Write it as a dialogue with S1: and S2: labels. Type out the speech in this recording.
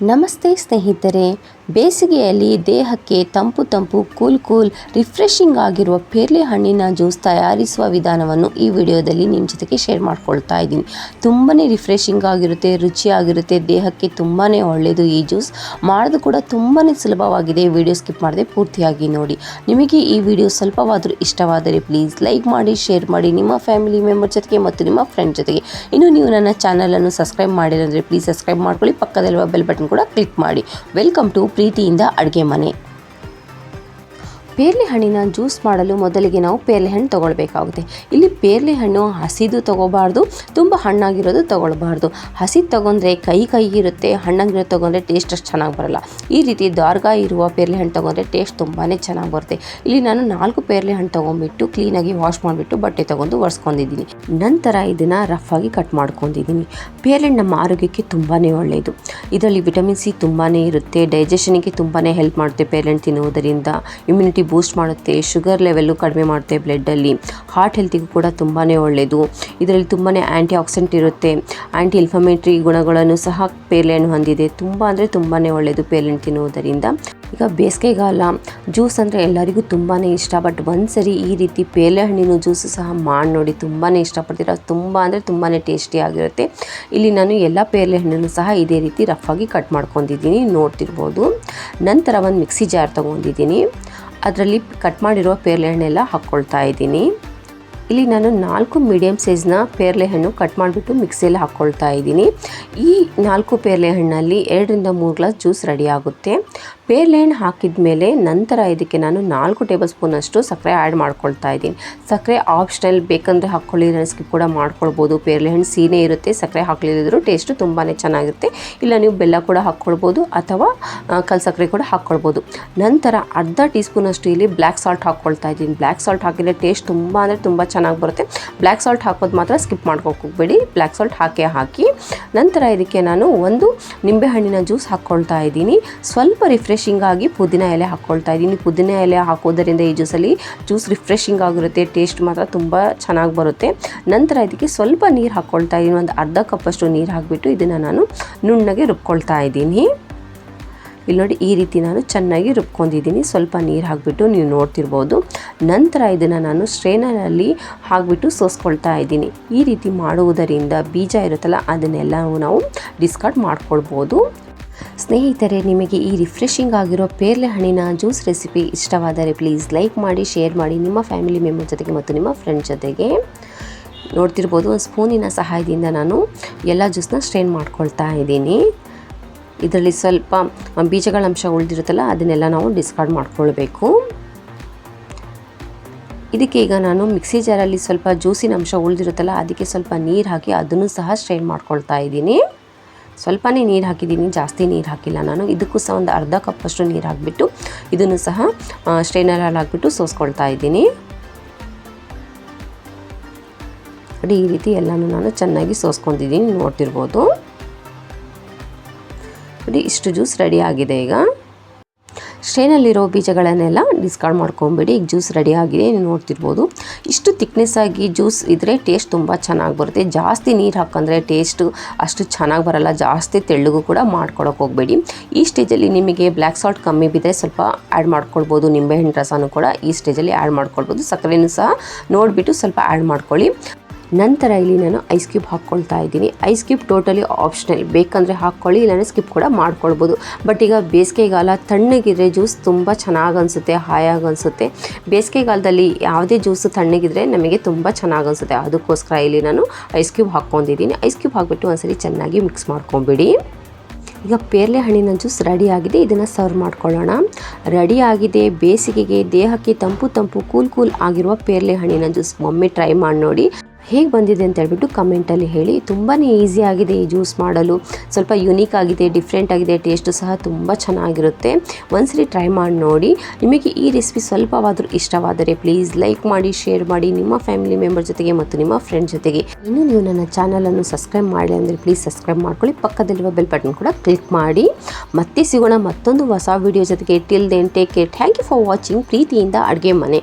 S1: ನಮಸ್ತೆ ಸ್ನೇಹಿತರೆ ಬೇಸಿಗೆಯಲ್ಲಿ ದೇಹಕ್ಕೆ ತಂಪು ತಂಪು, ಕೂಲ್ ಕೂಲ್, ರಿಫ್ರೆಶಿಂಗ್ ಆಗಿರುವ ಪೇರ್ಲೆ ಹಣ್ಣಿನ ಜ್ಯೂಸ್ ತಯಾರಿಸುವ ವಿಧಾನವನ್ನು ಈ ವಿಡಿಯೋದಲ್ಲಿ ನಿಮ್ಮ ಜೊತೆಗೆ ಶೇರ್ ಮಾಡ್ಕೊಳ್ತಾ ಇದ್ದೀನಿ. ತುಂಬಾ ರಿಫ್ರೆಶಿಂಗ್ ಆಗಿರುತ್ತೆ, ರುಚಿಯಾಗಿರುತ್ತೆ, ದೇಹಕ್ಕೆ ತುಂಬಾ ಒಳ್ಳೆಯದು ಈ ಜ್ಯೂಸ್. ಮಾಡೋದು ಕೂಡ ತುಂಬಾ ಸುಲಭವಾಗಿದೆ. ವಿಡಿಯೋ ಸ್ಕಿಪ್ ಮಾಡದೆ ಪೂರ್ತಿಯಾಗಿ ನೋಡಿ. ನಿಮಗೆ ಈ ವಿಡಿಯೋ ಸ್ವಲ್ಪವಾದರೂ ಇಷ್ಟವಾದರೆ ಪ್ಲೀಸ್ ಲೈಕ್ ಮಾಡಿ, ಶೇರ್ ಮಾಡಿ. ನಿಮ್ಮ ಫ್ಯಾಮಿಲಿ ಮೆಂಬರ್ ಜೊತೆಗೆ ಮತ್ತು ನಿಮ್ಮ ಫ್ರೆಂಡ್ ಜೊತೆಗೆ. ಇನ್ನು ನೀವು ನನ್ನ ಚಾನಲನ್ನು ಸಬ್ಸ್ಕ್ರೈಬ್ ಮಾಡಿರಂದರೆ ಪ್ಲೀಸ್ ಸಬ್ಸ್ಕ್ರೈಬ್ ಮಾಡ್ಕೊಳ್ಳಿ. ಪಕ್ಕದಲ್ಲಿರುವ ಬೆಲ್ ಬಟನ್ ಕೂಡ ಕ್ಲಿಕ್ ಮಾಡಿ. ವೆಲ್ಕಮ್ ಟು ಪ್ರೀತಿಯಿಂದ ಅಡುಗೆ ಮನೆ. ಪೇರ್ಲೆ ಹಣ್ಣಿನ ಜ್ಯೂಸ್ ಮಾಡಲು ಮೊದಲಿಗೆ ನಾವು ಪೇರ್ಲೆ ಹಣ್ಣು ತೊಗೊಳ್ಬೇಕಾಗುತ್ತೆ. ಇಲ್ಲಿ ಪೇರ್ಲೆ ಹಣ್ಣು ಹಸಿದು ತೊಗೋಬಾರ್ದು, ತುಂಬ ಹಣ್ಣಾಗಿರೋದು ತೊಗೊಳ್ಬಾರ್ದು. ಹಸಿ ತೊಗೊಂಡ್ರೆ ಕೈ ಕೈ ಇರುತ್ತೆ ಹಣ್ಣಾಗಿರೋದು ತೊಗೊಂಡ್ರೆ ಟೇಸ್ಟ್ ಅಷ್ಟು ಚೆನ್ನಾಗಿ ಬರಲ್ಲ. ಈ ರೀತಿ ದಾರ್ಗ ಇರುವ ಪೇರ್ಲೆ ಹಣ್ಣು ತೊಗೊಂಡ್ರೆ ಟೇಸ್ಟ್ ತುಂಬಾ ಚೆನ್ನಾಗಿ ಬರುತ್ತೆ. ಇಲ್ಲಿ ನಾನು ನಾಲ್ಕು ಪೇರ್ಲೆ ಹಣ್ಣು ತೊಗೊಂಡ್ಬಿಟ್ಟು ಕ್ಲೀನಾಗಿ ವಾಶ್ ಮಾಡಿಬಿಟ್ಟು ಬಟ್ಟೆ ತೊಗೊಂಡು ಒರೆಸ್ಕೊಂಡಿದ್ದೀನಿ. ನಂತರ ಇದನ್ನು ರಫ್ ಆಗಿ ಕಟ್ ಮಾಡ್ಕೊಂಡಿದ್ದೀನಿ. ಪೇರ್ಲೆ ನಮ್ಮ ಆರೋಗ್ಯಕ್ಕೆ ತುಂಬಾ ಒಳ್ಳೆಯದು ಇದರಲ್ಲಿ ವಿಟಮಿನ್ ಸಿ ತುಂಬಾ ಇರುತ್ತೆ ಡೈಜೆಷನಿಗೆ ತುಂಬಾ ಹೆಲ್ಪ್ ಮಾಡುತ್ತೆ ಪೇರ್ಲೆ ತಿನ್ನುವುದರಿಂದ. ಇಮ್ಯುನಿಟಿ ಬೂಸ್ಟ್ ಮಾಡುತ್ತೆ ಶುಗರ್ ಲೆವೆಲ್ಲು ಕಡಿಮೆ ಮಾಡುತ್ತೆ ಬ್ಲಡ್ಡಲ್ಲಿ ಹಾರ್ಟ್ ಹೆಲ್ತಿಗೂ ಕೂಡ ತುಂಬಾ ಒಳ್ಳೆಯದು ಇದರಲ್ಲಿ ತುಂಬಾ ಆ್ಯಂಟಿ ಆಕ್ಸಿಡೆಂಟ್ ಇರುತ್ತೆ. ಆ್ಯಂಟಿ ಇನ್ಫ್ಲಮೇಟ್ರಿ ಗುಣಗಳನ್ನು ಸಹ ಪೇರ್ಲೆಹಣ್ಣು ಹೊಂದಿದೆ. ತುಂಬ ಅಂದರೆ ತುಂಬಾ ಒಳ್ಳೆಯದು ಪೇರ್ಲೆಹಣ್ಣು ತಿನ್ನುವುದರಿಂದ. ಈಗ ಬೇಸಿಗೆಗಾಲ ಜ್ಯೂಸ್ ಅಂದರೆ ಎಲ್ಲರಿಗೂ ತುಂಬಾ ಇಷ್ಟ. ಬಟ್ ಒಂದು ಸರಿ ಈ ರೀತಿ ಪೇಲೆ ಹಣ್ಣಿನ ಜ್ಯೂಸು ಸಹ ಮಾಡಿ ನೋಡಿ ತುಂಬಾ ಇಷ್ಟಪಡ್ತೀರ? ತುಂಬ ಅಂದರೆ ತುಂಬಾ ಟೇಸ್ಟಿಯಾಗಿರುತ್ತೆ ಇಲ್ಲಿ ನಾನು ಎಲ್ಲ ಪೇಲೆ ಹಣ್ಣನ್ನು ಸಹ ಇದೇ ರೀತಿ ರಫ್ ಆಗಿ ಕಟ್ ಮಾಡ್ಕೊಂಡಿದ್ದೀನಿ. ನೋಡ್ತಿರ್ಬೋದು. ನಂತರ ಒಂದು ಮಿಕ್ಸಿ ಜಾರ್ ತೊಗೊಂಡಿದ್ದೀನಿ. ಅದರಲ್ಲಿ ಕಟ್ ಮಾಡಿರೋ ಪೇರ್ಲೆ ಹಣ್ಣೆಲ್ಲ ಹಾಕ್ಕೊಳ್ತಾ ಇದ್ದೀನಿ. ಇಲ್ಲಿ ನಾನು ನಾಲ್ಕು ಮೀಡಿಯಮ್ ಸೈಜ್ನ ಪೇರಲೆ ಹಣ್ಣು ಕಟ್ ಮಾಡಿಬಿಟ್ಟು ಮಿಕ್ಸಿಯಲ್ಲಿ ಹಾಕ್ಕೊಳ್ತಾ ಇದ್ದೀನಿ. ಈ ನಾಲ್ಕು ಪೇರಲೆ ಹಣ್ಣಲ್ಲಿ ಎರಡರಿಂದ ಮೂರು ಗ್ಲಾಸ್ ಜ್ಯೂಸ್ ರೆಡಿ ಆಗುತ್ತೆ. ಪೇರ್ಲೆ ಹಣ್ಣು ಹಾಕಿದ ಮೇಲೆ ನಂತರ ಇದಕ್ಕೆ ನಾನು ನಾಲ್ಕು ಟೇಬಲ್ ಸ್ಪೂನಷ್ಟು ಸಕ್ಕರೆ ಆ್ಯಡ್ ಮಾಡ್ಕೊಳ್ತಾ ಇದ್ದೀನಿ. ಸಕ್ಕರೆ ಆಪ್ಷನಲ್ ಬೇಕಂದರೆ ಹಾಕ್ಕೊಳ್ಳಿ ಸ್ಕಿಪ್ ಕೂಡ ಮಾಡ್ಕೊಳ್ಬೋದು. ಪೇರ್ಲೆ ಹಣ್ಣು ಸೀನೇ ಇರುತ್ತೆ, ಸಕ್ಕರೆ ಹಾಕಲಿಲ್ಲದ್ರೂ ಟೇಸ್ಟು ತುಂಬಾ ಚೆನ್ನಾಗಿರುತ್ತೆ. ಇಲ್ಲ ನೀವು ಬೆಲ್ಲ ಕೂಡ ಹಾಕ್ಕೊಳ್ಬೋದು ಅಥವಾ ಕಲ್ ಸಕ್ಕರೆ ಕೂಡ ಹಾಕ್ಕೊಳ್ಬೋದು. ನಂತರ ಅರ್ಧ ಟೀ ಸ್ಪೂನಷ್ಟು ಇಲ್ಲಿ ಬ್ಲ್ಯಾಕ್ ಸಾಲ್ಟ್ ಹಾಕ್ಕೊಳ್ತಾ ಇದ್ದೀನಿ. ಬ್ಲ್ಯಾಕ್ ಸಾಲ್ಟ್ ಹಾಕಿದರೆ ಟೇಸ್ಟ್ ತುಂಬ ಅಂದರೆ ತುಂಬ ಚೆನ್ನಾಗಿ ಬರುತ್ತೆ. ಬ್ಲ್ಯಾಕ್ ಸಾಲ್ಟ್ ಹಾಕೋದು ಮಾತ್ರ ಸ್ಕಿಪ್ ಮಾಡ್ಕೋಕೆ ಹೋಗಬೇಡಿ. ಬ್ಲ್ಯಾಕ್ ಸಾಲ್ಟ್ ಹಾಕಿ ಹಾಕಿ ನಂತರ ಇದಕ್ಕೆ ನಾನು ಒಂದು ನಿಂಬೆಹಣ್ಣಿನ ಜ್ಯೂಸ್ ಹಾಕ್ಕೊಳ್ತಾ ಇದ್ದೀನಿ. ಸ್ವಲ್ಪ ರಿಫ್ರೆಶಿಂಗ್ ಆಗಿ ಪುದೀನ ಎಲೆ ಹಾಕ್ಕೊಳ್ತಾ ಇದ್ದೀನಿ. ಪುದೀನ ಎಲೆ ಹಾಕೋದರಿಂದ ಈ ಜ್ಯೂಸಲ್ಲಿ ಜ್ಯೂಸ್ ರಿಫ್ರೆಶಿಂಗ್ ಆಗಿರುತ್ತೆ. ಟೇಸ್ಟ್ ಮಾತ್ರ ತುಂಬ ಚೆನ್ನಾಗಿ ಬರುತ್ತೆ. ನಂತರ ಇದಕ್ಕೆ ಸ್ವಲ್ಪ ನೀರು ಹಾಕ್ಕೊಳ್ತಾ ಇದ್ದೀನಿ. ಒಂದು ಅರ್ಧ ಕಪ್ಪಷ್ಟು ನೀರು ಹಾಕಿಬಿಟ್ಟು ಇದನ್ನು ನಾನು ನುಣ್ಣಗೆ ರುಬ್ಕೊಳ್ತಾ ಇದ್ದೀನಿ. ಇಲ್ಲಿ ನೋಡಿ ಈ ರೀತಿ ನಾನು ಚೆನ್ನಾಗಿ ರುಬ್ಕೊಂಡಿದ್ದೀನಿ. ಸ್ವಲ್ಪ ನೀರು ಹಾಕಿಬಿಟ್ಟು ನೀವು ನೋಡ್ತಿರ್ಬೋದು. ನಂತರ ಇದನ್ನು ನಾನು ಸ್ಟ್ರೇನರಲ್ಲಿ ಹಾಕಿಬಿಟ್ಟು ಸೋಸ್ಕೊಳ್ತಾ ಇದ್ದೀನಿ. ಈ ರೀತಿ ಮಾಡುವುದರಿಂದ ಬೀಜ ಇರುತ್ತಲ್ಲ ಅದನ್ನೆಲ್ಲವೂ ನಾವು ಡಿಸ್ಕಾರ್ಡ್ ಮಾಡ್ಕೊಳ್ಬೋದು. ಸ್ನೇಹಿತರೆ, ನಿಮಗೆ ಈ ರಿಫ್ರೆಶಿಂಗ್ ಆಗಿರೋ ಪೇರ್ಲೆ ಹಣ್ಣಿನ ಜ್ಯೂಸ್ ರೆಸಿಪಿ ಇಷ್ಟವಾದರೆ ಪ್ಲೀಸ್ ಲೈಕ್ ಮಾಡಿ ಶೇರ್ ಮಾಡಿ ನಿಮ್ಮ ಫ್ಯಾಮಿಲಿ ಮೆಂಬರ್ ಜೊತೆಗೆ ಮತ್ತು ನಿಮ್ಮ ಫ್ರೆಂಡ್ ಜೊತೆಗೆ. ನೋಡ್ತಿರ್ಬೋದು ಒಂದು ಸ್ಪೂನಿನ ಸಹಾಯದಿಂದ ನಾನು ಎಲ್ಲ ಜ್ಯೂಸ್ನ ಸ್ಟ್ರೈನ್ ಮಾಡ್ಕೊಳ್ತಾ ಇದ್ದೀನಿ. ಇದರಲ್ಲಿ ಸ್ವಲ್ಪ ಬೀಜಗಳ ಅಂಶ ಉಳಿದಿರುತ್ತಲ್ಲ, ಅದನ್ನೆಲ್ಲ ನಾವು ಡಿಸ್ಕಾರ್ಡ್ ಮಾಡ್ಕೊಳ್ಬೇಕು. ಇದಕ್ಕೆ ಈಗ ನಾನು ಮಿಕ್ಸಿ ಜಾರಲ್ಲಿ ಸ್ವಲ್ಪ ಜ್ಯೂಸಿನ ಅಂಶ ಉಳಿದಿರುತ್ತಲ್ಲ, ಅದಕ್ಕೆ ಸ್ವಲ್ಪ ನೀರು ಹಾಕಿ ಅದನ್ನು ಸಹ ಸ್ಟ್ರೈನ್ ಮಾಡ್ಕೊಳ್ತಾ ಇದ್ದೀನಿ. ಸ್ವಲ್ಪನೇ ನೀರು ಹಾಕಿದ್ದೀನಿ, ಜಾಸ್ತಿ ನೀರು ಹಾಕಿಲ್ಲ ನಾನು. ಇದಕ್ಕೂ ಸಹ ಒಂದು ಅರ್ಧ ಕಪ್ಪಷ್ಟು ನೀರು ಹಾಕಿಬಿಟ್ಟು, ಇದನ್ನು ಸಹ ಸ್ಟ್ರೈನರಲ್ಲಿ ಹಾಕಿಬಿಟ್ಟು ಸೋಸ್ಕೊಳ್ತಾ ಇದ್ದೀನಿ. ಈ ರೀತಿ ಎಲ್ಲನೂ ನಾನು ಚೆನ್ನಾಗಿ ಸೋಸ್ಕೊಂಡಿದ್ದೀನಿ, ನೋಡ್ತಿರ್ಬೋದು. ನೋಡಿ, ಇಷ್ಟು ಜ್ಯೂಸ್ ರೆಡಿ ಆಗಿದೆ ಈಗ. ಸ್ಟ್ರೈನಲ್ಲಿರೋ ಬೀಜಗಳನ್ನೆಲ್ಲ ಡಿಸ್ಕಾರ್ಡ್ ಮಾಡ್ಕೊಂಬಿಡಿ, ಈಗ ಜ್ಯೂಸ್ ರೆಡಿ ಆಗಿದೆ, ನೀವು ನೋಡ್ತಿರ್ಬೋದು. ಇಷ್ಟು ತಿಕ್ನೆಸ್ ಆಗಿ ಜ್ಯೂಸ್ ಇದ್ದರೆ ಟೇಸ್ಟ್ ತುಂಬ ಚೆನ್ನಾಗಿ ಬರುತ್ತೆ. ಜಾಸ್ತಿ ನೀರು ಹಾಕಂದ್ರೆ ಟೇಸ್ಟು ಅಷ್ಟು ಚೆನ್ನಾಗಿ ಬರಲ್ಲ. ಜಾಸ್ತಿ ತೆಳ್ಳಗೂ ಕೂಡ ಮಾಡ್ಕೊಳಕ್ಕೆ ಹೋಗಬೇಡಿ. ಈ ಸ್ಟೇಜಲ್ಲಿ ನಿಮಗೆ ಬ್ಲ್ಯಾಕ್ ಸಾಲ್ಟ್ ಕಮ್ಮಿ ಬಿದ್ದರೆ ಸ್ವಲ್ಪ ಆ್ಯಡ್ ಮಾಡ್ಕೊಳ್ಬೋದು. ನಿಂಬೆಹಣ್ಣು ರಸನೂ ಕೂಡ ಈ ಸ್ಟೇಜಲ್ಲಿ ಆ್ಯಡ್ ಮಾಡ್ಕೊಳ್ಬೋದು. ಸಕ್ಕರೆನೂ ಸಹ ನೋಡಿಬಿಟ್ಟು ಸ್ವಲ್ಪ ಆ್ಯಡ್ ಮಾಡ್ಕೊಳ್ಳಿ. ನಂತರ ಇಲ್ಲಿ ನಾನು ಐಸ್ ಕ್ಯೂಬ್ ಹಾಕ್ಕೊಳ್ತಾ ಇದ್ದೀನಿ. ಐಸ್ ಕ್ಯೂಬ್ ಟೋಟಲಿ ಆಪ್ಷನಲ್ ಬೇಕಂದರೆ ಹಾಕ್ಕೊಳ್ಳಿ, ಇಲ್ಲಾಂದರೆ ಸ್ಕಿಪ್ ಕೂಡ ಮಾಡ್ಕೊಳ್ಬೋದು. ಬಟ್ ಈಗ ಬೇಸಿಗೆಗಾಲ ತಣ್ಣಗಿದ್ರೆ ಜ್ಯೂಸ್ ತುಂಬ ಚೆನ್ನಾಗಿ ಅನಿಸುತ್ತೆ ಹಾಯಾಗಿ ಅನಿಸುತ್ತೆ ಬೇಸಿಗೆಗಾಲದಲ್ಲಿ ಯಾವುದೇ ಜ್ಯೂಸು ತಣ್ಣಗಿದ್ರೆ ನಮಗೆ ತುಂಬ ಚೆನ್ನಾಗಿ ಅನಿಸುತ್ತೆ ಅದಕ್ಕೋಸ್ಕರ ಇಲ್ಲಿ ನಾನು ಐಸ್ ಕ್ಯೂಬ್ ಹಾಕ್ಕೊಂಡಿದ್ದೀನಿ. ಐಸ್ ಕ್ಯೂಬ್ ಹಾಕ್ಬಿಟ್ಟು ಒಂದ್ಸರಿ ಚೆನ್ನಾಗಿ ಮಿಕ್ಸ್ ಮಾಡ್ಕೊಂಬಿಡಿ. ಈಗ ಪೇರ್ಲೆ ಹಣ್ಣಿನ ಜ್ಯೂಸ್ ರೆಡಿ ಆಗಿದೆ. ಇದನ್ನು ಸರ್ವ್ ಮಾಡ್ಕೊಳ್ಳೋಣ. ರೆಡಿ ಆಗಿದೆ. ಬೇಸಿಗೆಗೆ ದೇಹಕ್ಕೆ ತಂಪು ತಂಪು ಕೂಲ್ ಕೂಲ್ ಆಗಿರುವ ಪೇರ್ಲೆ ಹಣ್ಣಿನ ಜ್ಯೂಸ್ ಒಮ್ಮೆ ಟ್ರೈ ಮಾಡಿ ನೋಡಿ. ಹೇಗೆ ಬಂದಿದೆ ಅಂತ ಹೇಳ್ಬಿಟ್ಟು ಕಮೆಂಟಲ್ಲಿ ಹೇಳಿ. ತುಂಬಾ ಈಸಿ ಆಗಿದೆ ಈ ಜ್ಯೂಸ್ ಮಾಡಲು. ಸ್ವಲ್ಪ ಯುನೀಕ್ ಆಗಿದೆ ಡಿಫ್ರೆಂಟ್ ಆಗಿದೆ ಟೇಸ್ಟು ಸಹ ತುಂಬ ಚೆನ್ನಾಗಿರುತ್ತೆ. ಒಂದ್ಸರಿ ಟ್ರೈ ಮಾಡಿ ನೋಡಿ. ನಿಮಗೆ ಈ ರೆಸಿಪಿ ಸ್ವಲ್ಪವಾದರೂ ಇಷ್ಟವಾದರೆ ಪ್ಲೀಸ್ ಲೈಕ್ ಮಾಡಿ ಶೇರ್ ಮಾಡಿ ನಿಮ್ಮ ಫ್ಯಾಮಿಲಿ ಮೆಂಬರ್ ಜೊತೆಗೆ ಮತ್ತು ನಿಮ್ಮ ಫ್ರೆಂಡ್ ಜೊತೆಗೆ. ಇನ್ನು ನೀವು ನನ್ನ ಚಾನಲನ್ನು ಸಬ್ಸ್ಕ್ರೈಬ್ ಮಾಡಿ ಅಂದರೆ ಪ್ಲೀಸ್ ಸಬ್ಸ್ಕ್ರೈಬ್ ಮಾಡ್ಕೊಳ್ಳಿ. ಪಕ್ಕದಲ್ಲಿರುವ ಬೆಲ್ ಬಟನ್ ಕೂಡ ಕ್ಲಿಕ್ ಮಾಡಿ. ಮತ್ತೆ ಸಿಗೋಣ ಮತ್ತೊಂದು ಹೊಸ ವಿಡಿಯೋ ಜೊತೆಗೆ. Till then take care thank you for watching ಪ್ರೀತಿಯಿಂದ ಅಡುಗೆ ಮನೆ.